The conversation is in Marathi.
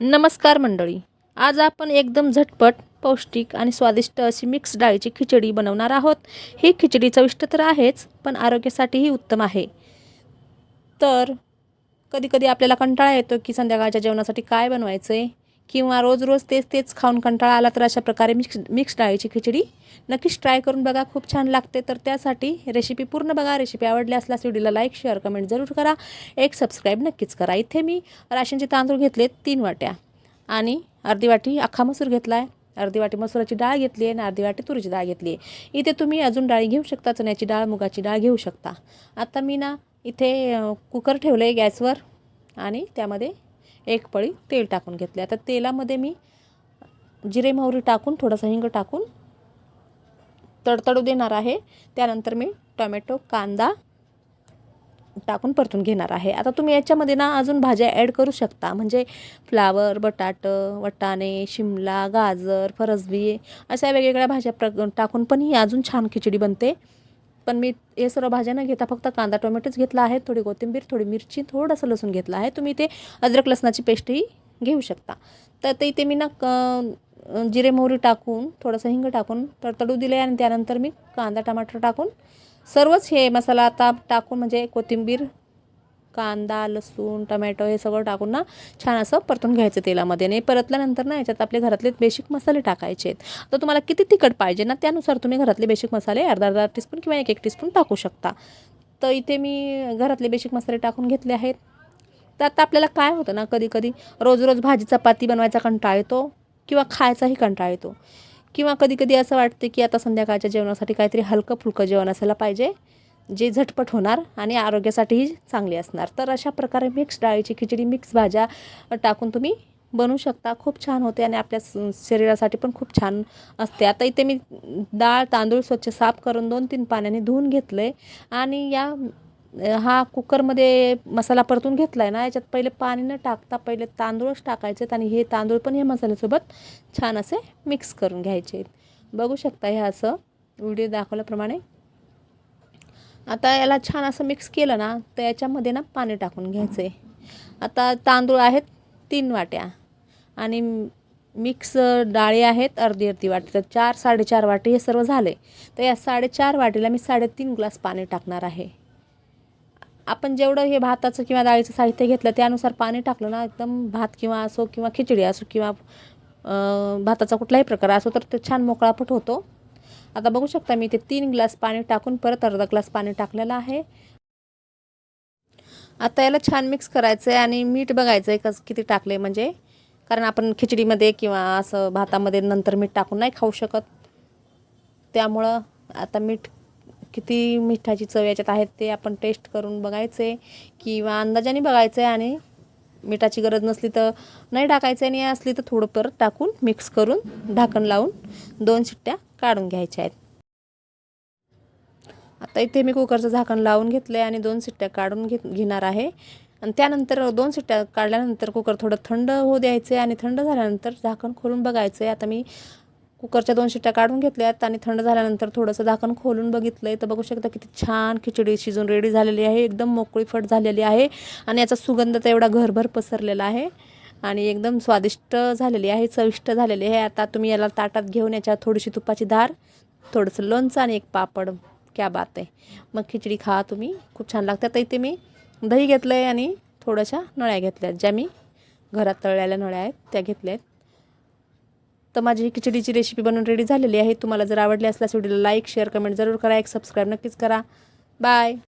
नमस्कार मंडळी. आज आपण एकदम झटपट पौष्टिक आणि स्वादिष्ट अशी मिक्स डाळीची खिचडी बनवणार आहोत. ही खिचडी चविष्ट तर आहेच पण आरोग्यासाठीही उत्तम आहे. तर कधीकधी आपल्याला कंटाळा येतो की संध्याकाळच्या जेवणासाठी काय बनवायचं आहे किंवा रोज रोज तेच तेच खाऊन कंटाळा आला तर अशा प्रकारे मिक्स मिक्स डाळीची खिचडी नक्कीच ट्राय करून बघा. खूप छान लागते. तर त्यासाठी रेसिपी पूर्ण बघा. रेसिपी आवडली असल्यास व्हिडिओला लाईक शेअर कमेंट जरूर करा. एक सबस्क्राईब नक्कीच करा. इथे मी राशनचे तांदूळ घेतले तीन वाट्या आणि अर्धी वाटी अख्खा मसूर घेतला आहे अर्धी वाटी मसुराची डाळ घेतली आहे आणि अर्धी वाटी तुरीची डाळ घेतली आहे. इथे तुम्ही अजून डाळी घेऊ शकता चण्याची डाळ मुगाची डाळ घेऊ शकता. आता मी ना इथे कुकर ठेवलं आहे गॅसवर आणि त्यामध्ये एक पळी तेल टाकून घेतले. आता तेलामध्ये मी जिरे मोहरी टाकून थोडासा हिंग टाकून तडतडू देणार आहे. त्यानंतर मी टोमॅटो कांदा टाकून परतून घेणार आहे. आता तुम्ही याच्यामध्ये ना अजून भाज्या ॲड करू शकता. म्हणजे फ्लावर बटाटं वटाणे शिमला गाजर फरसबी अशा वेगवेगळ्या भाज्या प्र टाकून पण ही अजून छान खिचडी बनते. पण मी हे सर्व भाज्या न घेता फक्त कांदा टोमॅटोच घेतला आहे थोडी कोथिंबीर थोडी मिरची थोडंसं लसूण घेतलं आहे. तुम्ही ते अद्रक लसणाची पेस्टही घेऊ शकता. तर ते इथे मी ना क जिरे मोहरी टाकून थोडंसं हिंग टाकून तडतडू दिले आणि त्यानंतर मी कांदा टमाटर टाकून सर्वच हे मसाला आता टाकून म्हणजे कोथिंबीर कांदा लसूण टमॅटो हे सगळं टाकून ना छान असं परतून घ्यायचं तेलामध्ये. आणि परतल्यानंतर ना याच्यात आपले घरातले बेसिक मसाले टाकायचे आहेत. तर तुम्हाला किती तिखट पाहिजे ना त्यानुसार तुम्ही घरातले बेसिक मसाले अर्धा अर्धा टीस्पून किंवा एक एक टीस्पून टाकू शकता. तर इथे मी घरातले बेसिक मसाले टाकून घेतले आहेत. तर आता आपल्याला काय होतं ना कधी कधी रोज रोज भाजी चपाती बनवायचा कंटाळा येतो किंवा खायचाही कंटाळा येतो. किंवा कधी कधी असं वाटते की आता संध्याकाळच्या जेवणासाठी काहीतरी हलकं फुलकं जेवण असायला पाहिजे. जे झटपट होणार आणि आरोग्यासाठीही चांगली असणार. तर अशा प्रकारे मिक्स डाळीची खिचडी मिक्स भाज्या टाकून तुम्ही बनवू शकता. खूप छान होते आणि आपल्या स- शरीरासाठी पण खूप छान असते. आता इथे मी डाळ तांदूळ स्वच्छ साफ करून दोन तीन पाण्याने धुवून घेतलं आहे आणि या हा कुकरमध्ये मसाला परतून घेतला आहे ना याच्यात पहिले पाणी न टाकता पहिले तांदूळच टाकायचे आहेत आणि हे तांदूळ पण या मसाल्यासोबत छान असे मिक्स करून घ्यायचे आहेत. बघू शकता हे असं व्हिडिओ दाखवल्याप्रमाणे आता याला छान असं मिक्स केलं ना तर याच्यामध्ये ना पाणी टाकून घ्यायचं आहे आता तांदूळ आहेत तीन वाट्या आणि मिक्स डाळी आहेत अर्धी अर्धी वाटी. तर चार साडेचार वाटी हे सर्व झाले. तर या साडेचार वाटीला मी साडेतीन ग्लास पाणी टाकणार आहे. आपण जेवढं हे भाताचं किंवा डाळीचं साहित्य घेतलं त्यानुसार पाणी टाकलं ना एकदम भात किंवा असो किंवा खिचडी असो किंवा भाताचा कुठलाही प्रकार असो तर ते छान मोकळापट होतो. आता बघू शकता मी ते तीन ग्लास पाणी टाकून परत अर्धा ग्लास पाणी टाकलेलं आहे. आता याला छान मिक्स करायचं आहे आणि मीठ बघायचं आहे कस किती टाकले म्हणजे. कारण आपण खिचडीमध्ये किंवा असं भातामध्ये नंतर मीठ टाकून नाही खाऊ शकत. त्यामुळं आता मीठ किती मिठाची चव याच्यात आहेत ते आपण टेस्ट करून बघायचे किंवा अंदाजाने बघायचं आहे आणि मिठाची गरज नसली तर नाही टाकायचं आणि असली तर थोडं परत टाकून मिक्स करून ढाकण लावून दोन शिट्ट्या काढून घ्यायच्या आहेत. आता इथे मी कुकरचं झाकण लावून घेतलं आहे आणि दोन शिट्ट्या काढून घेत घेणार आहे. आणि त्यानंतर दोन शिट्ट्या काढल्यानंतर कुकर थोडं थंड होऊ द्यायचं आहे आणि थंड झाल्यानंतर झाकण खोलून बघायचं आहे आता मी कुकरच्या दोन शिट्ट्या काढून घेतल्यात आणि थंड झाल्यानंतर थोडंसं झाकण खोलून बघितलं आहे तर बघू शकता किती छान खिचडी शिजून रेडी झालेली आहे. एकदम मोकळी फट झालेली आहे. आणि याचा सुगंध तर एवढा घरभर पसरलेला आहे. आणि एकदम स्वादिष्ट झालेली आहे चविष्ट झालेली आहे. आता तुम्ही याला ताटात घेऊन याच्यात थोडीशी तुपाची धार थोडंसं लोणचं आणि एक पापड. क्या बात आहे. मग खिचडी खा तुम्ही. खूप छान लागतात तर इथे मी. दही घेतलं आहे आणि थोड्याशा नळ्या घेतल्या आहेत ज्या मी घरात तळलेल्या नळ्या आहेत त्या घेतल्या आहेत तर माझी ही खिचडीची रेसिपी बनवून रेडी झालेली आहे. तुम्हाला जर आवडली असल्यास व्हिडिओला लाईक शेअर कमेंट जरूर करा. एक सबस्क्राईब नक्कीच करा. बाय